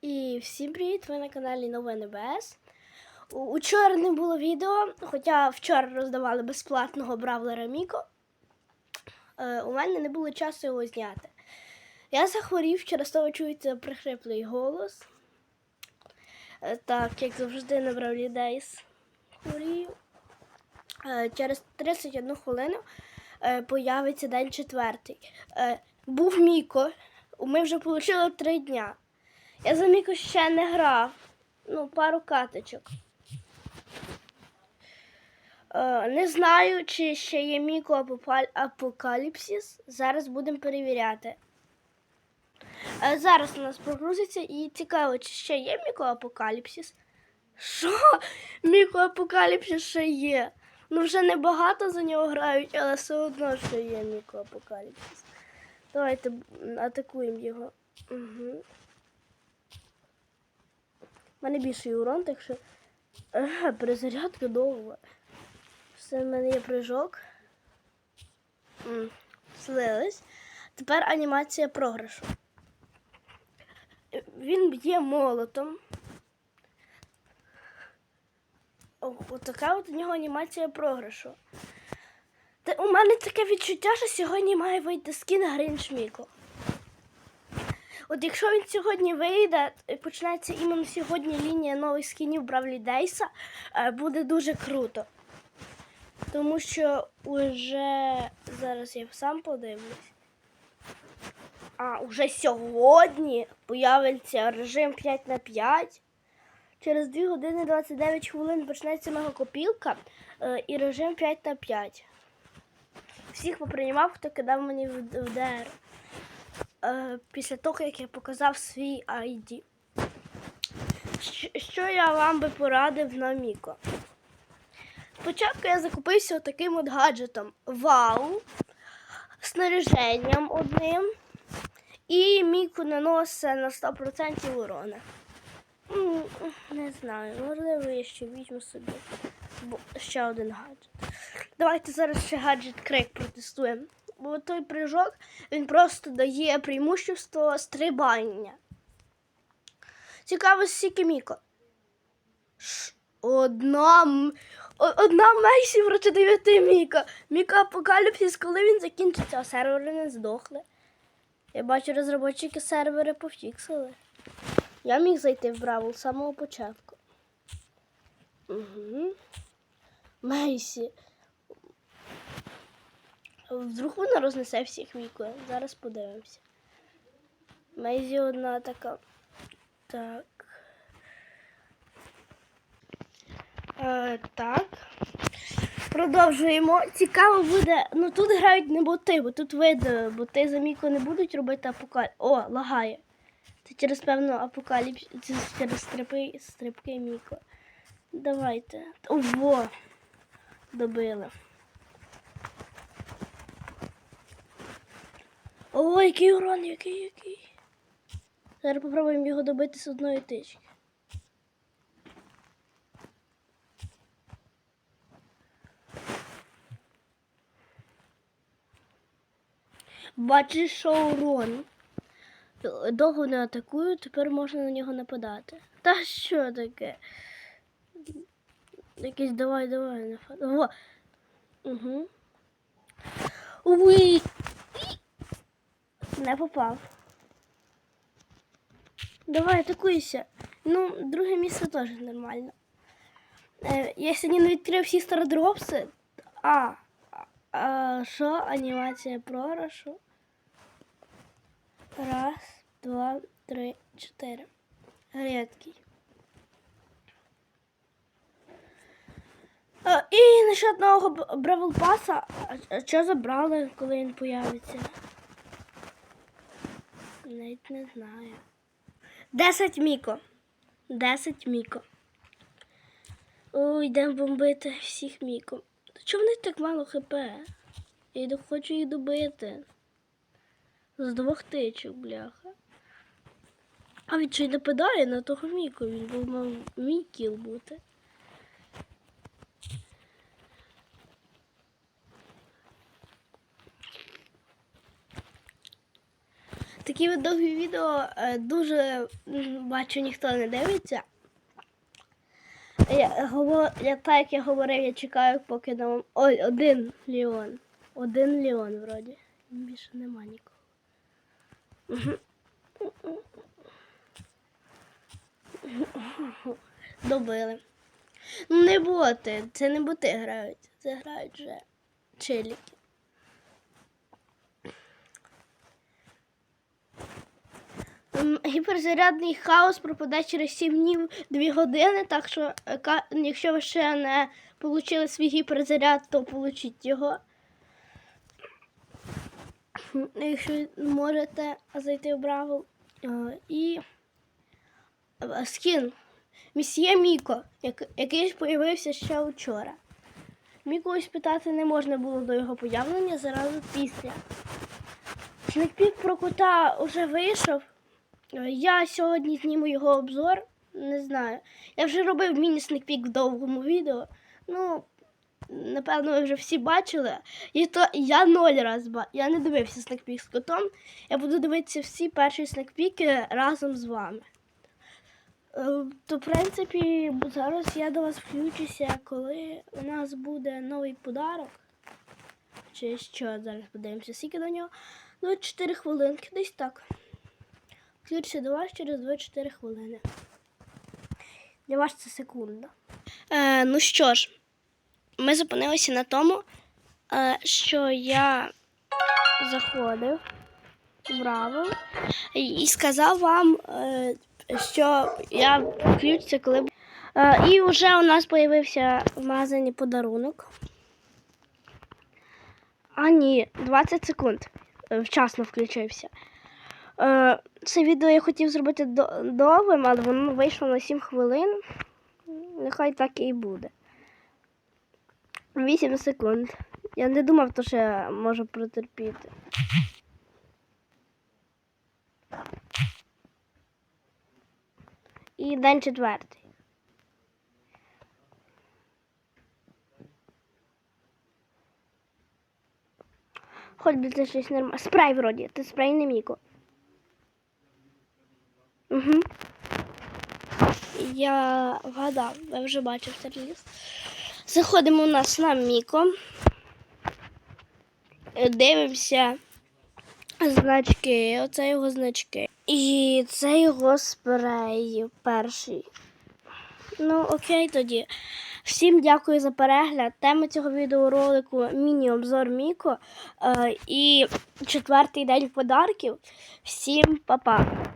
І всім привіт! Ви на каналі Нове. У- Учора не було відео, хоча вчора роздавали безплатного бравлера Міко. Е, у мене не було часу його зняти. Я захворів, через того чується прихриплий голос. Е, так, як завжди на Бравлі Дейс хворію. Е, через 31 хвилину е, появиться день четвертий. Був Міко. Ми вже отримали три дня. Я за Міко ще не грав. Ну, пару каточок. Е, не знаю, чи ще є Міко Апокаліпсис. Зараз будемо перевіряти. Е, зараз у нас прогрузиться і цікаво, чи ще є Міко Апокаліпсис. Що? Міко Апокаліпсис ще є. Ну, вже небагато за нього грають, але все одно ще є Міко Апокаліпсис. Давайте атакуємо його. Угу. У мене більший урон, так що Ага, перезарядка довга. Все, в мене є прыжок. Слились. Тепер анімація програшу. Він б'є молотом. Отака от у нього анімація програшу. Та у мене таке відчуття, що сьогодні має вийти скін Гринч Міко. От якщо він сьогодні вийде, і почнеться іменно сьогодні лінія нових скінів Бравлі Дейса, е, буде дуже круто. Тому що уже зараз я сам подивлюсь. А, уже сьогодні появиться режим 5 на 5. Через 2 години 29 хвилин почнеться мегакопілка е, і режим 5 на 5. Всіх поприймав, хто кидав мені в ДР. Е, після того, як я показав свій ID. Що, я вам би порадив на Міко? Спочатку я закупився таким от гаджетом Вау, снаряженням одним. І Міку наносить на 100% урона. Не знаю, можливо, я ще візьму собі бо- ще один гаджет. Давайте зараз ще гаджет крик протестуємо. Бо той прыжок він просто дає преимущество стрибання. Цікаво, скільки Міко. Одна, одна Мейсі проти дев'яти Міка. Міка апокаліпсис, коли він закінчиться, а сервери не здохли. Я бачу, розробники сервери пофіксили. Я міг зайти в Бравл з самого початку. Угу. Мейсі. Вдруг вона рознесе всіх вікою. Зараз подивимося. Мейзі одна така. Так. Е, так. Продовжуємо. Цікаво буде. Ну тут грають не боти, бо тут видно, боти за Міко не будуть робити апокаліпсис. О, лагає. Це через певно апокаліпсис, це через стрибки, стрибки Міко. Давайте. Ого! Добили. Ой, який урон, який, який. Зараз попробуємо його добити з одної тички. Бачиш, що урон. Довго не атакую, тепер можна на нього нападати. Та що таке? Якийсь давай, давай, напад. Во. Угу. Уй! Не попав. Давай, атакуйся. Ну, друге місце теж нормально. Е, я сьогодні не відкрив всі стародропси. А, а що? Анімація програшу. Раз, два, три, чотири. Рідкий. А, і насчет нового Бравл Паса. Що забрали, коли він появиться? Навіть не знаю. 10 міко. 10 міко. Ой, йдемо бомбити всіх міко. Чому в них так мало хп? Я хочу їх добити. З двох тичок, бляха. А він ще й нападає на того міку. Він був мав мій кіл бути. Такі довгі відео е, дуже бачу, ніхто не дивиться. Я, говор... я так як я говорив, я чекаю, поки нам. Ой, один Ліон. Один Ліон вроді. Більше нема нікого. Добили. Ну, не боти, це не боти грають. Це грають вже челіки. Гіперзарядний хаос пропаде через 7 днів 2 години, так що е, якщо ви ще не отримали свій гіперзаряд, то получіть його. Якщо можете зайти в Бравл. Е, І е, скін Місьє Міко, який з'явився ще вчора. Міко ось питати не можна було до його появлення зразу після. Снекпік про кота вже вийшов. Е, Я сьогодні зніму його обзор. Не знаю. Я вже робив міні-снекпік в довгому відео. Ну, напевно, ви вже всі бачили. І то я ноль раз ба. Я не дивився снекпік з котом. Я буду дивитися всі перші снекпіки разом з вами. Е, То, в принципі, зараз я до вас включуся, коли у нас буде новий подарок. Чи що, зараз подивимося, скільки до нього. 24 хвилинки, десь так. Включуся до вас через 24 хвилини. Для вас це секунда. Е, ну що ж, ми зупинилися на тому, е, що я заходив в Браво і сказав вам, е, що я включуся, коли. Е, і вже у нас з'явився в магазині подарунок. А ні, 20 секунд. Е, Вчасно включився. Е, Це відео я хотів зробити довгим, але воно вийшло на 7 хвилин. Нехай так і буде. 8 секунд. Я не думав, то, що я можу протерпіти. І день четвертий. Хоч би це щось нормальне. Спрей вроді. Ти спрей не Міко. Угу. Я вгадав, я вже бачив цей реліз. Заходимо у нас на Міко. Дивимося значки. Оце його значки. І це його спрей перший. Ну, окей тоді. Всім дякую за перегляд. Тема цього відеоролику міні-обзор Міко. Е, і четвертий день подарків. Всім па-па.